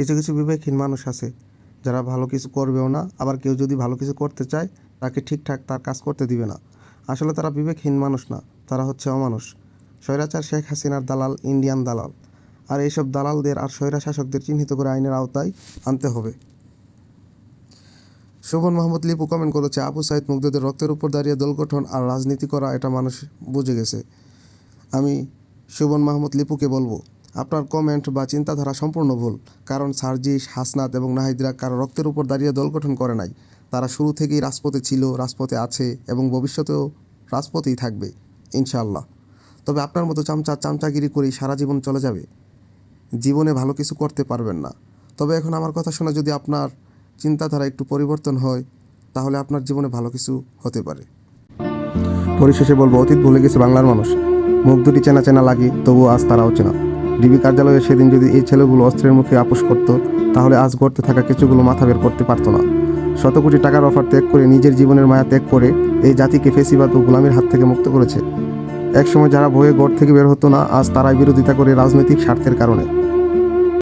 কিছু কিছু বিবেকহীন মানুষ আছে, যারা ভালো কিছু করবেও না, আবার কেউ যদি ভালো কিছু করতে চায়, তাকে ঠিকঠাক তার কাজ করতে দিবে না। আসলে তারা বিবেকহীন মানুষ না, তারা হচ্ছে অমানুষ। স্বৈরাচার শেখ হাসিনার দালাল, ইন্ডিয়ান দালাল। আর এইসব দালালদের আর স্বৈরা শাসকদের চিহ্নিত করে আইনের আওতায় আনতে হবে। শোভন মাহমুদ লিপু কমেন্ট করেছে, আবু সাইদ মুগ্ধদের রক্তের উপর দাঁড়িয়ে দল গঠন আর রাজনীতি করা, এটা মানুষ বুঝে গেছে। আমি শোভন মাহমুদ লিপুকে বলব আপনার কমেন্ট বা চিন্তাধারা সম্পূর্ণ ভুল, কারণ সার্জিস, হাসনাত এবং নাহিদরা কারও রক্তের উপর দাঁড়িয়ে দল গঠন করে নাই। তারা শুরু থেকেই রাজপথে ছিল, রাজপথে আছে এবং ভবিষ্যতেও রাজপথেই থাকবে, ইনশাআল্লাহ। তবে আপনার মতো চামচা চামচাগিরি করেই সারা জীবন চলে যাবে। জীবনে ভালো কিছু করতে পারবেন না। তবে এখন আমার কথা শোনা যদি আপনার চিন্তাধারা একটু পরিবর্তন হয়, তাহলে আপনার জীবনে ভালো কিছু হতে পারে। পরিশেষে বলব, অতীত ভুলে গেছে বাংলার মানুষ। মুখ দুটি চেনা চেনা লাগে, তবুও আজ তারাও চেনা। ডিবি কার্যালয়ে সেদিন যদি এই ছেলেগুলো অস্ত্রের মুখে আপোষ করত, তাহলে আজ গড়তে থাকা কিছুগুলো মাথা বের করতে পারত না। শত কোটি টাকার অফার ত্যাগ করে নিজের জীবনের মায়া ত্যাগ করে এই জাতিকে ফেসিবাদ ও গোলামির হাত থেকে মুক্ত করেছে। একসময় যারা ভয়ে গড় থেকে বের হতো না, আজ তারাই বিরোধিতা করে রাজনৈতিক স্বার্থের কারণে।